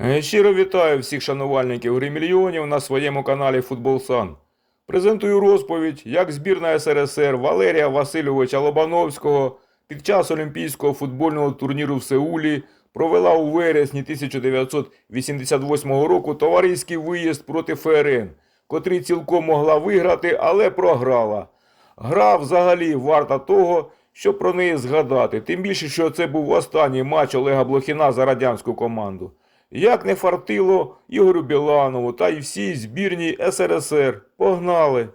Е, Щиро вітаю всіх шанувальників гри мільйонів на своєму каналі Футболсан. Презентую розповідь, як збірна СРСР Валерія Васильовича Лобановського під час Олімпійського футбольного турніру в Сеулі провела у вересні 1988 року товариський виїзд проти ФРН, котрий цілком могла виграти, але програла. Гра взагалі варта того, щоб про неї згадати, тим більше, що це був останній матч Олега Блохіна за радянську команду. Як не фартило Ігорю Біланову та й всій збірній СРСР. Погнали!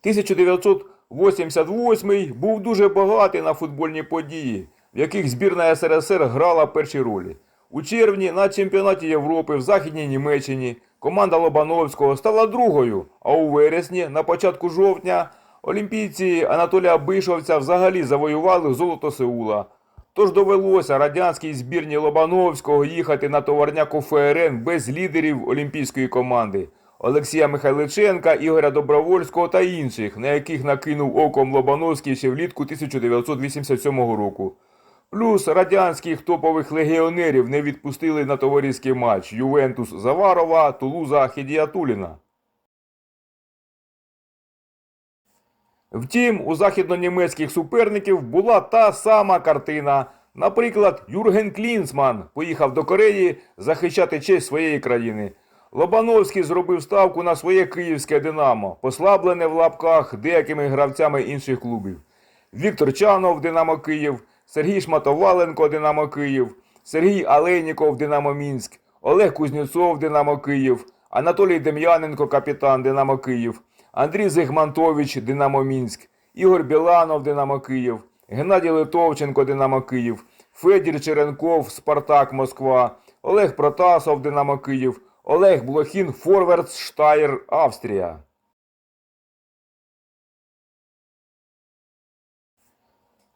1988 був дуже багатий на футбольні події, в яких збірна СРСР грала перші ролі. У червні на чемпіонаті Європи в Західній Німеччині команда Лобановського стала другою, а у вересні, на початку жовтня, олімпійці Анатолія Бишовця взагалі завоювали золото Сеула. Тож довелося радянській збірні Лобановського їхати на товарняк у ФРН без лідерів олімпійської команди Олексія Михайличенка, Ігоря Добровольського та інших, на яких накинув оком Лобановський ще влітку 1987 року. Плюс радянських топових легіонерів не відпустили на товариський матч Ювентус Заварова, Тулуза Хедіатуліна. Втім, у західнонімецьких суперників була та сама картина. Наприклад, Юрген Клінсман поїхав до Кореї захищати честь своєї країни. Лобановський зробив ставку на своє київське Динамо, послаблене в лапках деякими гравцями інших клубів. Віктор Чанов, Динамо Київ, Сергій Шматоваленко, Динамо Київ, Сергій Алейніков, Динамо Мінськ, Олег Кузнєцов, Динамо Київ, Анатолій Дем'яненко, капітан Динамо Київ, Андрій Зигмантович, Динамо Мінськ, Ігор Біланов, Динамо Київ, Геннадій Литовченко, Динамо Київ, Федір Черенков, Спартак Москва, Олег Протасов, Динамо Київ, Олег Блохін, Форвардс Штайр, Австрія.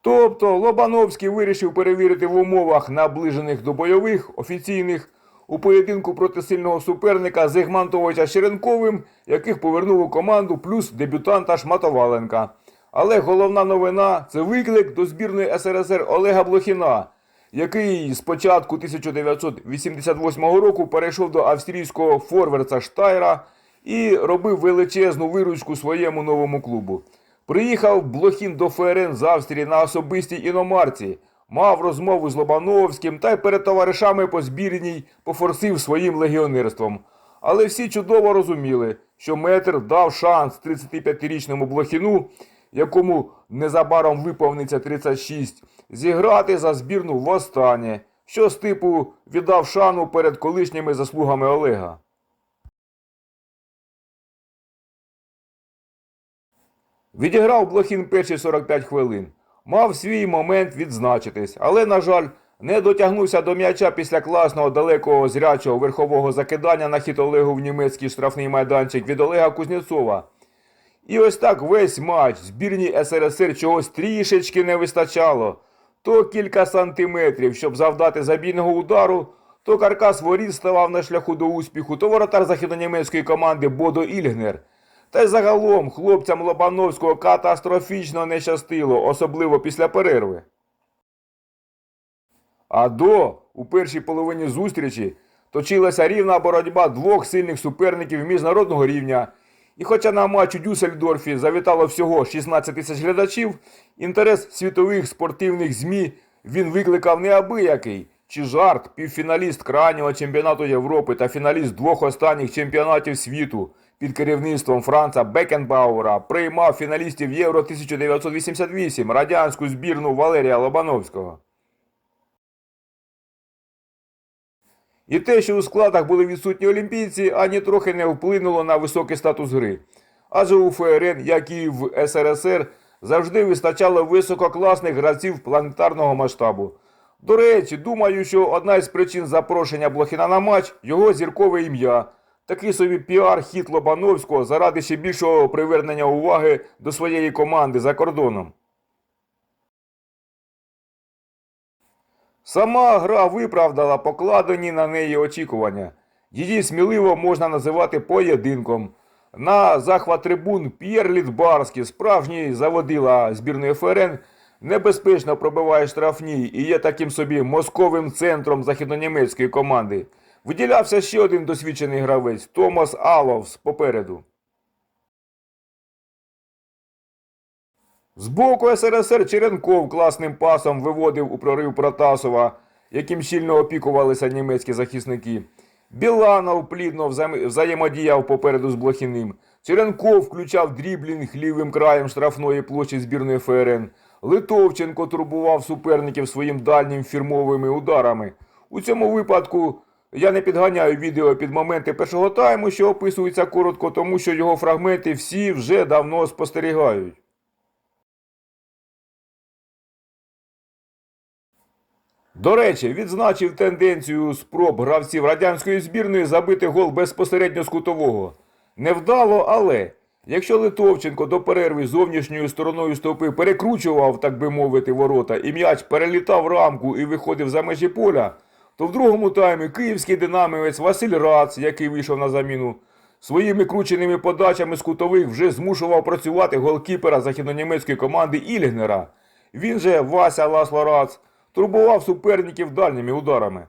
Тобто Лобановський вирішив перевірити в умовах, наближених до бойових, офіційних, у поєдинку проти сильного суперника Зигмантовича Черенковим, яких повернув у команду, плюс дебютанта Шматоваленка. Але головна новина це виклик до збірної СРСР Олега Блохіна, який з початку 1988 року перейшов до австрійського форверца Штайра і робив величезну виручку своєму новому клубу. Приїхав Блохін до ФРН з Австрії на особистій іномарці, мав розмову з Лобановським та й перед товаришами по збірній пофорсив своїм легіонерством. Але всі чудово розуміли, що метр дав шанс 35-річному Блохіну, якому незабаром виповниться 36, зіграти за збірну востаннє, що з типу віддав шану перед колишніми заслугами Олега. Відіграв Блохін перші 45 хвилин. Мав свій момент відзначитись, але, на жаль, не дотягнувся до м'яча після класного далекого зрячого верхового закидання на хід Олегу в німецький штрафний майданчик від Олега Кузнєцова. І ось так весь матч збірній СРСР чогось трішечки не вистачало. То кілька сантиметрів, щоб завдати забійного удару, то каркас воріт ставав на шляху до успіху, то воротар західнонімецької команди Бодо Ільгнер. Та й загалом хлопцям Лобановського катастрофічно не щастило, особливо після перерви. А до, у першій половині зустрічі, точилася рівна боротьба двох сильних суперників міжнародного рівня. І хоча на матч у Дюссельдорфі завітало всього 16 тисяч глядачів, інтерес світових спортивних ЗМІ він викликав неабиякий. Чи жарт, півфіналіст крайнього чемпіонату Європи та фіналіст двох останніх чемпіонатів світу під керівництвом Франца Бекенбауера приймав фіналістів Євро 1988 радянську збірну Валерія Лобановського. І те, що у складах були відсутні олімпійці, ані трохи не вплинуло на високий статус гри. Адже у ФРН, як і в СРСР, завжди вистачало висококласних гравців планетарного масштабу. До речі, думаю, що одна із причин запрошення Блохіна на матч його зіркове ім'я. Такий собі піар хід Лобановського заради ще більшого привернення уваги до своєї команди за кордоном. Сама гра виправдала покладені на неї очікування. Її сміливо можна називати поєдинком. На захват трибун П'єр Літбарський, справжній заводила збірної ФРН, небезпечно пробиває штрафні і є таким собі мозковим центром західнонімецької команди. Виділявся ще один досвідчений гравець Томас Аловс попереду. Збоку СРСР Черенков класним пасом виводив у прорив Протасова, яким щільно опікувалися німецькі захисники. Біланов плідно взаємодіяв попереду з Блохіним. Черенков включав дріблінг лівим краєм штрафної площі збірної ФРН. Литовченко турбував суперників своїм дальнім фірмовими ударами. У цьому випадку я не підганяю відео під моменти першого тайму, що описується коротко, тому що його фрагменти всі вже давно спостерігають. До речі, відзначив тенденцію спроб гравців радянської збірної забити гол безпосередньо з кутового. Невдало, але якщо Литовченко до перерви зовнішньою стороною стовпи перекручував, так би мовити, ворота, і м'яч перелітав рамку і виходив за межі поля, то в другому таймі київський динамівець Василь Рац, який вийшов на заміну, своїми крученими подачами з кутових вже змушував працювати голкіпера західнонімецької команди Ільгнера. Він же Вася Ласло Рац турбував суперників дальніми ударами.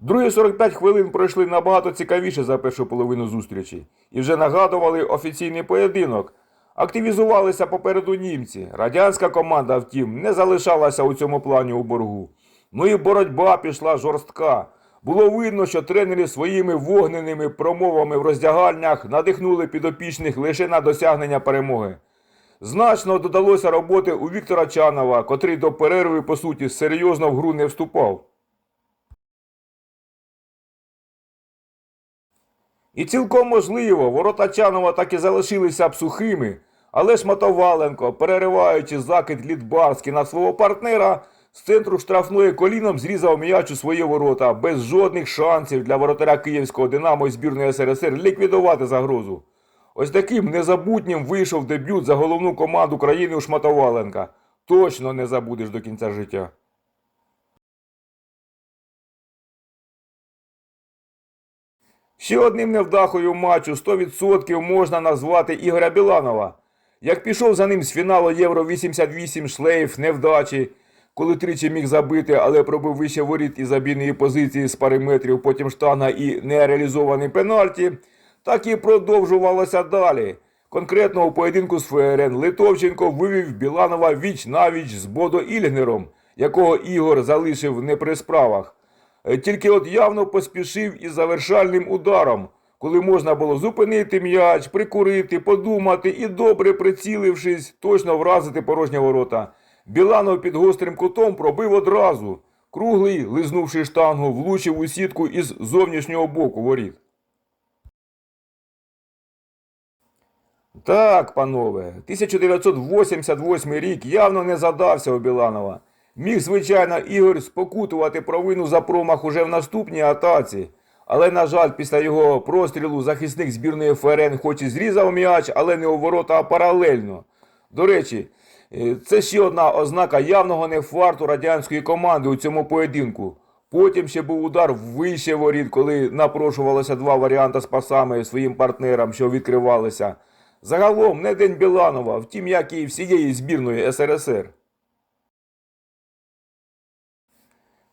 Другі 45 хвилин пройшли набагато цікавіше за першу половину зустрічі і вже нагадували офіційний поєдинок. Активізувалися попереду німці. Радянська команда, втім, не залишалася у цьому плані у боргу. Ну і боротьба пішла жорстка. Було видно, що тренери своїми вогненими промовами в роздягальнях надихнули підопічних лише на досягнення перемоги. Значно додалося роботи у Віктора Чанова, котрий до перерви, по суті, серйозно в гру не вступав. І цілком можливо, ворота Чанова так і залишилися б сухими, але ж Мотоваленко, перериваючи закид Літбарський на свого партнера, з центру штрафної коліном зрізав м'яч у свої ворота, без жодних шансів для воротаря київського Динамо і збірної СРСР ліквідувати загрозу. Ось таким незабутнім вийшов дебют за головну команду країни у Шматоваленка. Точно не забудеш до кінця життя. Ще одним невдахою матчу 100% можна назвати Ігоря Біланова. Як пішов за ним з фіналу Євро 88 шлейф невдачі, коли тричі міг забити, але пробив вище воріт із забійної позиції з пари метрів, потім штанга і нереалізований пенальті, так і продовжувалося далі. Конкретно у поєдинку з ФРН Литовченко вивів Біланова віч навіч з Бодо Ільгнером, якого Ігор залишив не при справах. Е, Тільки от явно поспішив із завершальним ударом, коли можна було зупинити м'яч, прикурити, подумати і, добре прицілившись, точно вразити порожні ворота. Біланов під гострим кутом пробив одразу. Круглий, лизнувши штангу, влучив у сітку із зовнішнього боку воріт. Так, панове, 1988 рік явно не задався у Біланова. Міг, звичайно, Ігор спокутувати провину за промах уже в наступній атаці. Але, на жаль, після його прострілу захисник збірної ФРН хоч і зрізав м'яч, але не у ворота, а паралельно. До речі, е, це ще одна ознака явного нефарту радянської команди у цьому поєдинку. Потім ще був удар вище воріт, коли напрошувалося два варіанти з пасами своїм партнерам, що відкривалися. Загалом не день Біланова, втім, як і всієї збірної СРСР.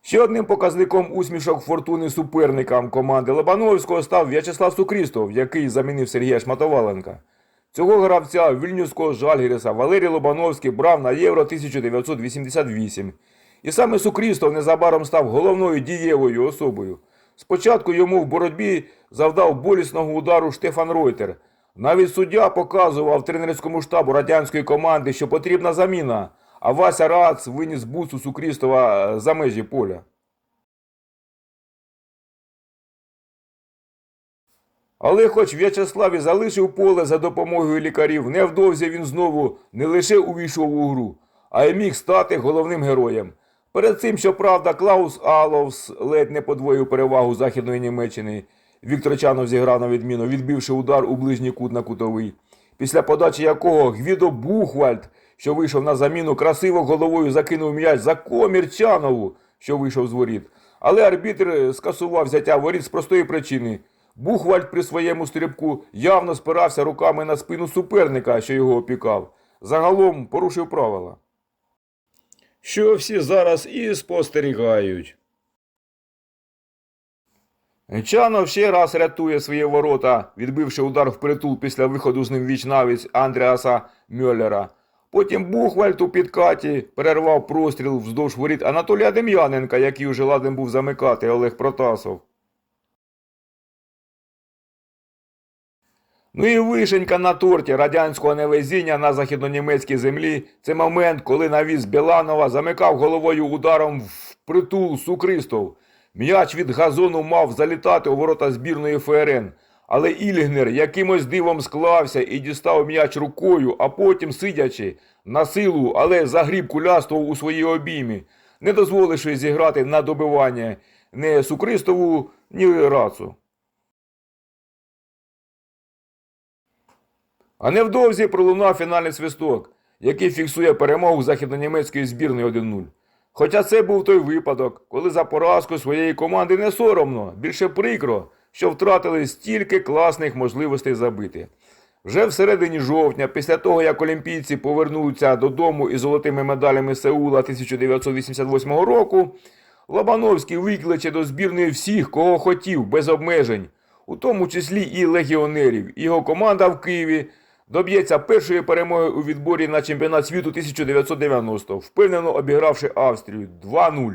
Ще одним показником усмішок фортуни суперникам команди Лобановського став В'ячеслав Сукрістов, який замінив Сергія Шматоваленка. Цього гравця вільнюського Жальгіреса Валерій Лобановський брав на Євро 1988. І саме Сукрістов незабаром став головною дієвою особою. Спочатку йому в боротьбі завдав болісного удару Штефан Ройтер. Навіть суддя показував тренерському штабу радянської команди, що потрібна заміна, а Вася Рац виніс бусу Сукрістова е, за межі поля. Але хоч В'ячеслав і залишив поле за допомогою лікарів, невдовзі він знову не лише увійшов у гру, а й міг стати головним героєм. Перед цим, щоправда, Клаус Аловс ледь не подвоїв перевагу Західної Німеччини. Віктор Чанов зіграв на відміну, відбивши удар у ближній кут на кутовий. Після подачі якого Гвідо Бухвальд, що вийшов на заміну, красиво головою закинув м'яч за комір Чанову, що вийшов з воріт. Але арбітр скасував взяття воріт з простої причини. Бухвальд при своєму стрибку явно спирався руками на спину суперника, що його опікав. Загалом порушив правила. Що всі зараз і спостерігають. Чанов ще раз рятує свої ворота, відбивши удар впритул після виходу з ним віч навіч Андріаса Мюллера. Потім Бухвальд у підкаті перервав простріл вздовж воріт Анатолія Дем'яненка, який уже ладен був замикати Олег Протасов. Ну і вишенька на торті радянського невезіння на західнонімецькій землі це момент, коли навіс Біланова замикав головою ударом в притул Сукристов. М'яч від газону мав залітати у ворота збірної ФРН. Але Ільгнер якимось дивом склався і дістав м'яч рукою, а потім, сидячи, на силу, але загріб кулястого у своїй обіймі, не дозволивши зіграти на добивання не Сукристову, ні Рацу. А невдовзі пролунав фінальний свисток, який фіксує перемогу західнонімецької збірної 1-0. Хоча це був той випадок, коли за поразку своєї команди не соромно, більше прикро, що втратили стільки класних можливостей забити. Вже всередині жовтня, після того як олімпійці повернуться додому із золотими медалями Сеула 1988 року, Лобановський викличе до збірної всіх, кого хотів, без обмежень, у тому числі і легіонерів. Його команда в Києві доб'ється першої перемоги у відборі на чемпіонат світу 1990, впевнено обігравши Австрію 2-0.